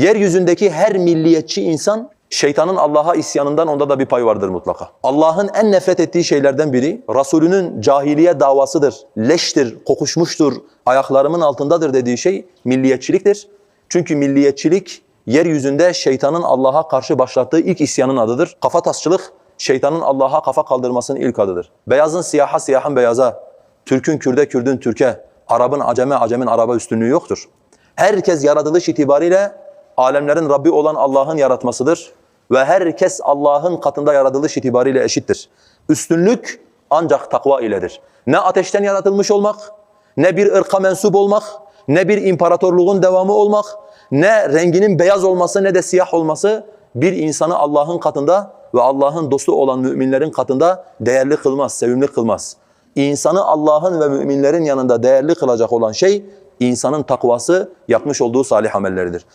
Yeryüzündeki her milliyetçi insan şeytanın Allah'a isyanından onda da bir pay vardır mutlaka. Allah'ın en nefret ettiği şeylerden biri Resulünün cahiliye davasıdır, leştir, kokuşmuştur, ayaklarımın altındadır dediği şey milliyetçiliktir. Çünkü milliyetçilik yeryüzünde şeytanın Allah'a karşı başlattığı ilk isyanın adıdır. Kafatasçılık şeytanın Allah'a kafa kaldırmasının ilk adıdır. Beyazın siyaha, siyahın beyaza, Türk'ün Kürde, Kürdün Türk'e, Arap'ın Acem'e, Acem'in Arap'a üstünlüğü yoktur. Herkes yaratılış itibariyle alemlerin Rabbi olan Allah'ın yaratmasıdır ve herkes Allah'ın katında yaratılış itibariyle eşittir. Üstünlük ancak takva iledir. Ne ateşten yaratılmış olmak, ne bir ırka mensup olmak, ne bir imparatorluğun devamı olmak, ne renginin beyaz olması ne de siyah olması bir insanı Allah'ın katında ve Allah'ın dostu olan müminlerin katında değerli kılmaz, sevimli kılmaz. İnsanı Allah'ın ve müminlerin yanında değerli kılacak olan şey insanın takvası, yapmış olduğu salih amelleridir.